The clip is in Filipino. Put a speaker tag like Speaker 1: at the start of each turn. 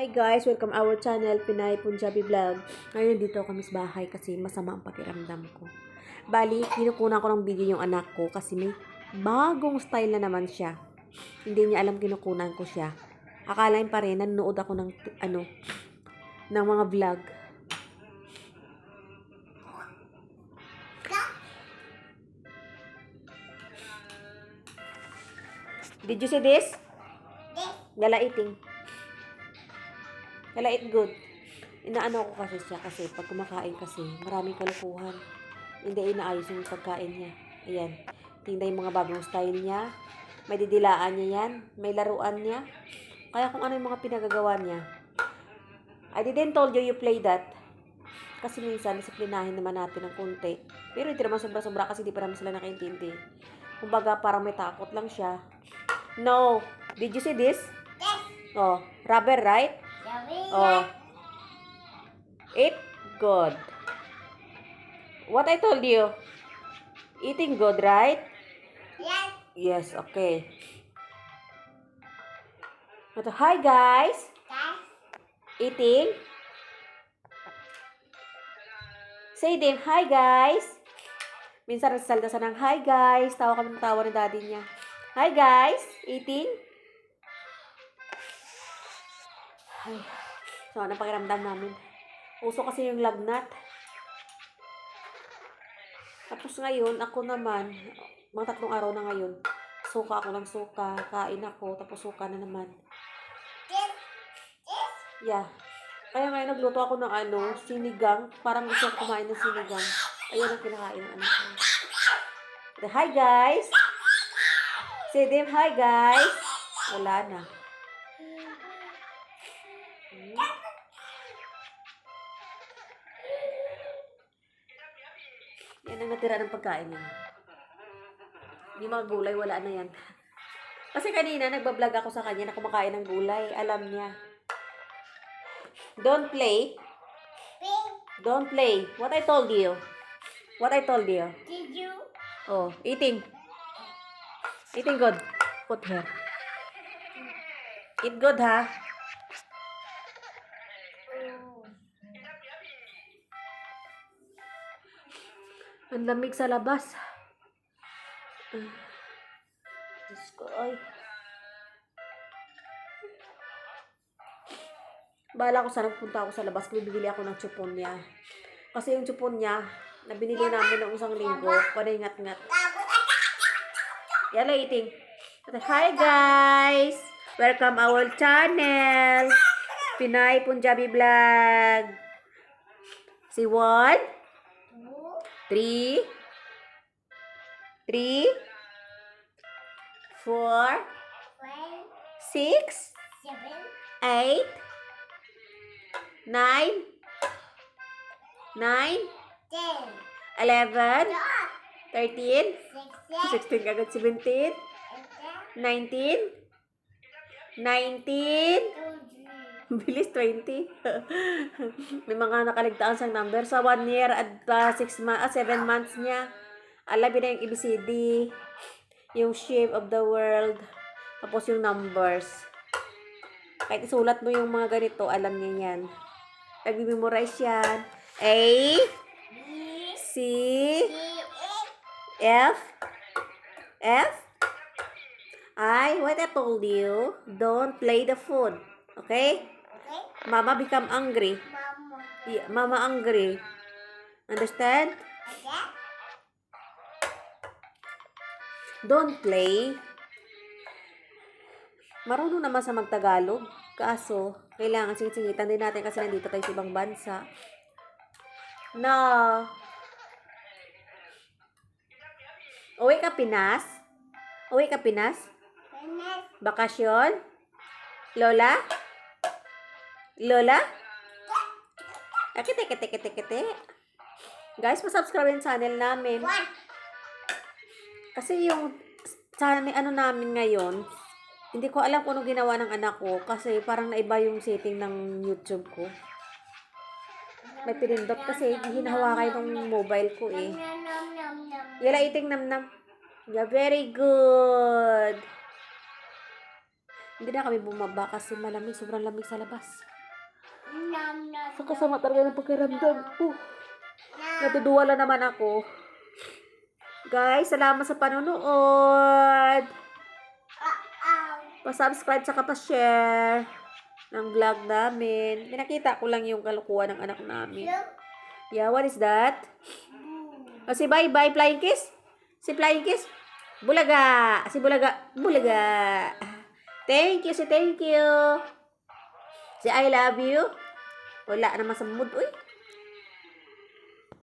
Speaker 1: Hi guys, welcome our channel, Pinay Punjabi Vlog. Ngayon dito kami sa bahay kasi masama ang pakiramdam ko. Bali, kinukunan ko ng video yung anak ko kasi may bagong style na naman siya. Hindi niya alam kinukunan ko siya. Akalain pa rin, nanonood ako ng, ano, ng mga vlog. Did you see this? Galaiting. Galait good. Inaano ko kasi siya kasi pag kumakain kasi maraming kalukuhan. Hindi inaayos yung pagkain niya. Ayan. Tingnan yung mga bagong style niya. May didilaan niya yan. May laruan niya. Kaya kung ano yung mga pinagagawa niya. I didn't told you you play that. Kasi minsan, disiplinahin naman natin ng konti. Pero hindi naman sobra-sobra kasi di pa naman sila nakaintindi. Kumbaga, parang may takot lang siya. No. Did you see this? Oh, rubber, right? Oh. Eat good. What I told you? Eating good, right? Yes, okay. Ito, hi guys. Eating. Say din, hi guys. Minsan nagsasalita sa ng hi guys. Tawa kami ng tawa ni daddy niya. Hi guys. Eating. Ay, so anong pakiramdam namin? Uso kasi yung lagnat. Tapos ngayon, ako naman, mga tatlong araw na ngayon, suka ako ng suka, kain ako, tapos suka na naman. Yeah. Kaya ngayon nagluto ako ng ano, sinigang. Parang gusto ko kumain ng sinigang. Ayun ang kinakain ng anak ko. Hi guys! Say them hi guys! Wala na. Ang natira ng pagkain niya. Yung mga gulay, wala na yan. Kasi kanina, nagbablog ako sa kanya na kumakain ng gulay. Alam niya. Don't play. Don't play. What I told you. What I told you.
Speaker 2: Did you?
Speaker 1: Oh, eating. Eating good. Put here. Eat good, ha? Ang lamig sa labas. Ah. Diyos ko, ay. Bala ko sana punta ako sa labas, bibili ako ng chupon niya. Kasi yung chupon niya, na binili namin noong isang linggo, paningat-ngat. Yala, eating. Hi guys! Welcome our channel! Pinay Punjabi Vlog. One,
Speaker 2: Two,
Speaker 1: three, three, four, six, eight, nine, nine, eleven, thirteen,
Speaker 2: sixteen,
Speaker 1: agad, seventeen, nineteen, nineteen. Bilis, 20. May mga nakaligtaan sang number. Sa 1 year at 6 months, 7 months niya. Alam na yung ABCD, yung shape of the world, tapos yung numbers. Kahit isulat mo yung mga ganito, alam niya yan. Nag-memorize yan. A, C, F, F, I, what I told you, don't play the food. Okay? Mama become angry.
Speaker 2: Mama.
Speaker 1: Yeah, mama angry. Understand?
Speaker 2: Okay?
Speaker 1: Don't play. Marunong naman sa magtagalog. Kaso, kailangan singit-singitan din natin kasi nandito tayo sa ibang bansa. No. Uwi ka Pinas? Uwi ka Pinas?
Speaker 2: Finish.
Speaker 1: Bakasyon? Lola? Lola? Ah, kite, kite, kite. Guys, pa-subscribe yung channel namin. Kasi yung channel ano namin ngayon, hindi ko alam kung ano ginawa ng anak ko kasi parang naiba yung setting ng YouTube ko. May pinindot kasi hinahawakan yung mobile ko eh. Yala iting nam nam. Yeah, very good. Hindi na kami bumaba kasi malamig, sobrang lamig sa labas. Sa kasama talaga ng pakiramdam.
Speaker 2: Nom.
Speaker 1: Natuduwala naman ako. Guys, salamat sa panonood. Pa-subscribe sa pa-share ng vlog namin. Pinakita ko lang yung kalukuhan ng anak namin. Yeah, what is that?
Speaker 2: Boo.
Speaker 1: O si Bye Bye Flying Kiss? Si Flying Kiss? Bulaga! Si Bulaga. Bulaga! Thank you, si thank you. Si I love you. Wala naman sa mood, uy.